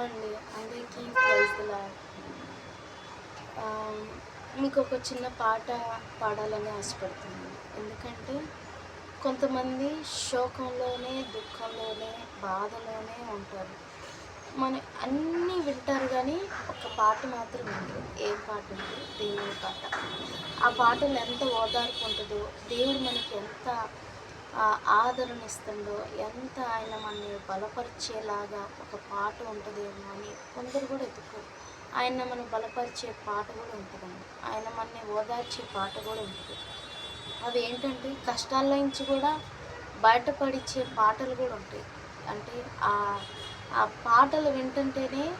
అండి. అందరికీ ప్రైజ్లా మీకు ఒక చిన్న పాట పాడాలని ఆశపడుతున్నాను. ఎందుకంటే కొంతమంది శోకంలోనే దుఃఖంలోనే బాధలోనే ఉంటారు. మన అన్నీ వింటారు కానీ ఒక పాట మాత్రం వింటారు ఏం పాట ఉంది దేవుని పాట. ఆ పాటలు ఎంత ఓదార్పు ఉంటుందో దేవుడు మనకి ఎంత ఆ, ఆదరణ ఇస్తుందో ఎంత ఆయన మనల్ని బలపరిచేలాగా ఒక పాట ఉంటుందేమో అని కొందరు కూడా ఎత్తుకోరు. ఆయన మనం బలపరిచే పాట కూడా ఉంటుందండి. ఆయన మనని ఓదార్చే పాట కూడా ఉంటుంది. అవి ఏంటంటే కష్టాల నుంచి కూడా బయటపడిచ్చే పాటలు కూడా ఉంటాయి. అంటే ఆ ఆ పాటలు వింటుంటేనే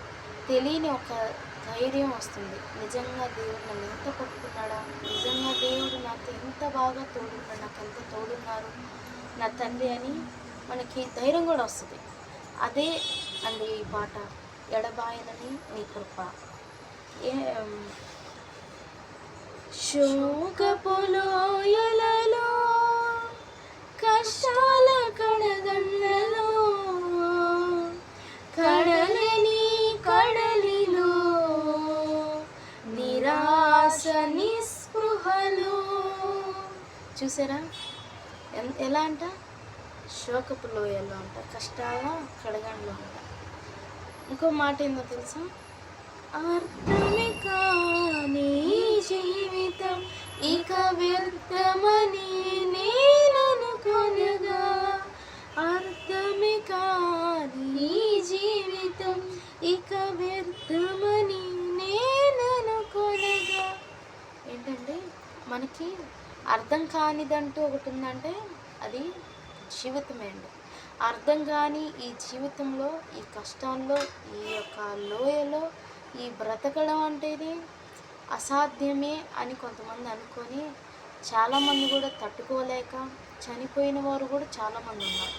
తెలియని ఒక ధైర్యం వస్తుంది. నిజంగా దేవుడు నన్ను ఎంత పట్టుకున్నాడా నిజంగా దేవుడు నాకు ఎంత బాగా తోడున్నాడు నాకు ఎంత తోడున్నారు? నా తండ్రి అని మనకి ధైర్యం కూడా వస్తుంది. అదే అండి ఈ పాట. ఎడబాయనని నీ కృప. ఏ శోకపులోయలలో కష్టాల కడగన్నల చూసారా? ఎలా అంట? శోకపు లోయల్లో అంట. కష్టాల కడగండ్లో అంట. ఇంకో మాట ఏందో తెలుసా? అర్థమే కాని జీవితం ఇక వ్యర్థమని నేననుకొనగా అర్థమే కాని జీవితం ఇక వ్యర్థమని నేననుకొనగా ఏంటంటే మనకి అర్థం కానిదంటూ ఒకటి ఉందంటే అది జీవితమే అండి. అర్థం కాని ఈ జీవితంలో ఈ కష్టాల్లో ఈ యొక్క లోయలో ఈ బ్రతకడం అంటేనే అసాధ్యమే అని కొంతమంది అనుకొని చాలామంది కూడా తట్టుకోలేక చనిపోయిన వారు కూడా చాలామంది ఉన్నారు.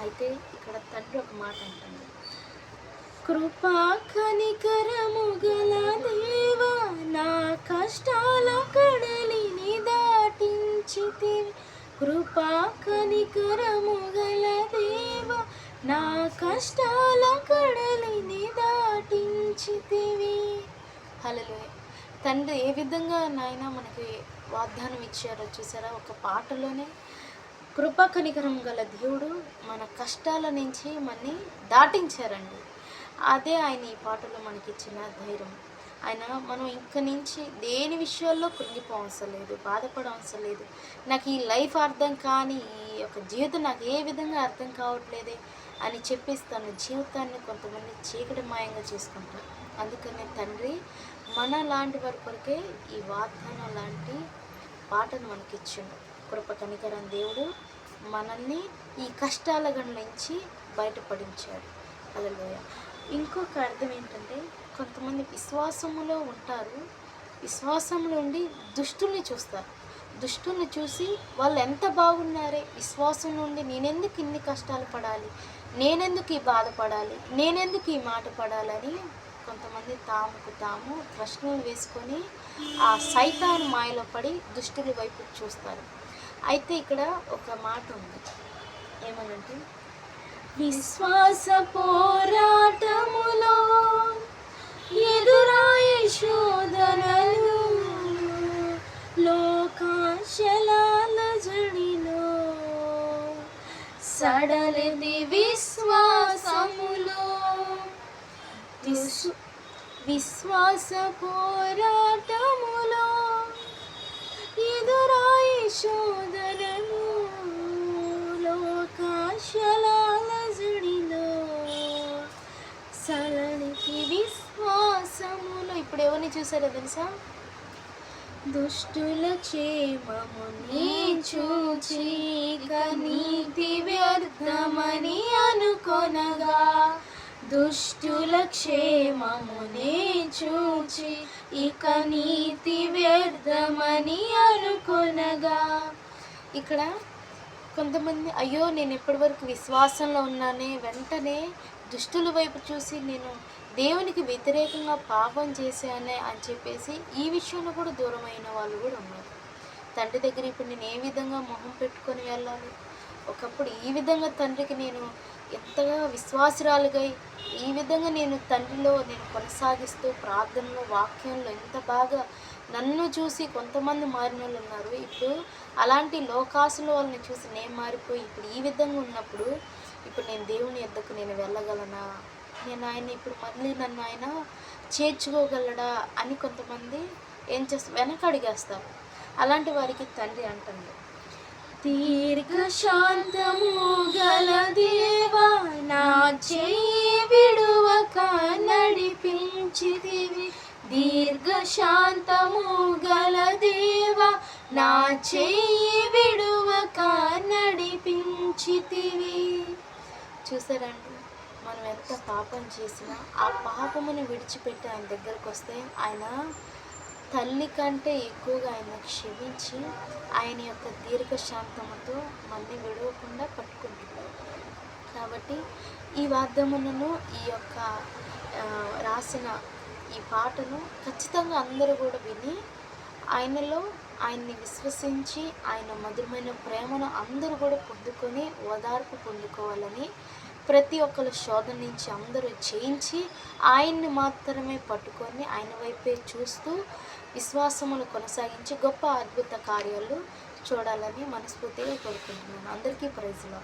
అయితే ఇక్కడ తండ్రి ఒక మాట అంటుంది కృపా కనికరము గల దేవా నా కష్టాల కడలి దాటించితివి కృపా కనికరము గల దేవా నా కష్టాల కడలిని దాటించితివి హలో తండ్రి ఏ విధంగా నాయన మనకి వాగ్దానం ఇచ్చారో చూసారా? ఒక పాటలోనే కృపా కనికరం గల దేవుడు మన కష్టాల నుంచి మనని దాటించారండి. అదే ఆయన ఈ పాటలో మనకి ఇచ్చిన ధైర్యం. ఆయన మనం ఇంక నుంచి దేని విషయాల్లో కృంగిపోవసరం లేదు బాధపడవసరం లేదు. నాకు ఈ లైఫ్ అర్థం కానీ ఈ యొక్క జీవితం నాకు ఏ విధంగా అర్థం కావట్లేదే అని చెప్పేసి తన జీవితాన్ని కొంతమంది చీకటి మాయంగా చేసుకుంటారు. అందుకనే తండ్రి మన లాంటి వారి కొరకే ఈ వాగ్దానం లాంటి పాటను మనకి ఇచ్చిండు కృప కనికరం దేవుడు మనల్ని ఈ కష్టాల గణించి నుంచి బయటపడించాడు. అలలోయ ఇంకొక అర్థం ఏంటంటే కొంతమంది విశ్వాసములో ఉంటారు. విశ్వాసంలో ఉండి దుష్టుల్ని చూస్తారు. దుష్టుల్ని చూసి వాళ్ళు ఎంత బాగున్నారే విశ్వాసం నుండి నేనెందుకు ఇన్ని కష్టాలు పడాలి నేనెందుకు ఈ బాధపడాలి నేనెందుకు ఈ మాట పడాలని కొంతమంది తాముకు తాము ప్రశ్నలు వేసుకొని ఆ సైతాన్ మాయలో పడి దుష్టుల వైపు చూస్తారు. అయితే ఇక్కడ ఒక మాట ఉంది. ఏమనంటే విశ్వాస పోరాటములో ఎదురాయే శోధనలు లోకాశలాల జడిలో సడలిది విశ్వాసములో. విశ్వాస పోరాటములో ఎదురాయి శోధనము లోకాశలాల విశ్వాసములో చూసారో తెలుసా? దుష్టుల క్షేమముని చూచి కనీతి నీతి వ్యర్థమని అనుకొనగా. దుష్టుల క్షేమముని చూచి ఇక నీతి వ్యర్థమని అనుకొనగా. ఇక్కడ కొంతమంది అయ్యో నేను ఎప్పటి వరకు విశ్వాసంలో ఉన్నానే వెంటనే దుష్టుల వైపు చూసి నేను దేవునికి వ్యతిరేకంగా పాపం చేశానే అని చెప్పేసి ఈ విషయంలో కూడా దూరమైన వాళ్ళు కూడా ఉన్నారు. తండ్రి దగ్గర ఇప్పుడు నేను ఏ విధంగా మొహం పెట్టుకొని వెళ్ళాలి? ఒకప్పుడు ఈ విధంగా తండ్రికి నేను ఎంతగా విశ్వాసురాలుగా ఈ విధంగా నేను తండ్రిలో నేను కొనసాగిస్తూ ప్రార్థనలో వాక్యంలో ఎంత బాగా నన్ను చూసి కొంతమంది మారిన వాళ్ళు ఉన్నారు. ఇప్పుడు అలాంటి లోకాసుల వాళ్ళని చూసి నేను మారిపోయి ఇప్పుడు ఈ విధంగా ఉన్నప్పుడు ఇప్పుడు నేను దేవుని ఎద్దకు నేను వెళ్ళగలనా? నేను ఆయన ఇప్పుడు మళ్ళీ నన్ను ఆయన చేర్చుకోగలడా అని కొంతమంది ఏం చేస్తారు వెనక అడిగేస్తారు. అలాంటి వారికి తండ్రి అంటుంది. దీర్ఘ శాంతము గల దేవా నా చెయ్యి విడువక నడిపించిదివి దీర్ఘ శాంతము గల దేవా నా చెయ్యి విడువక నడిపించితివి. చూసారండి మనం ఎంత పాపం చేసినా ఆ పాపమును విడిచిపెట్టి ఆయన దగ్గరకు వస్తే ఆయన తల్లి కంటే ఎక్కువగా ఆయన క్షమించి ఆయన యొక్క దీర్ఘశాంతముతో మళ్ళీ విడవకుండా పట్టుకుంటున్నారు కాబట్టి ఈ వాద్యములను ఈ యొక్క రాసిన ఈ పాటను ఖచ్చితంగా అందరూ కూడా విని ఆయనలో ఆయన్ని విశ్వసించి ఆయన మధురమైన ప్రేమను అందరూ కూడా పొందుకొని ఓదార్పు పొందుకోవాలని ప్రతి ఒక్కరు శోధన నుంచి అందరూ జయించి ఆయన్ని మాత్రమే పట్టుకొని ఆయన వైపే చూస్తూ విశ్వాసమును కొనసాగించి గొప్ప అద్భుత కార్యాలు చూడాలని మనస్ఫూర్తిగా కోరుకుంటున్నాను. అందరికీ ప్రైజ్లో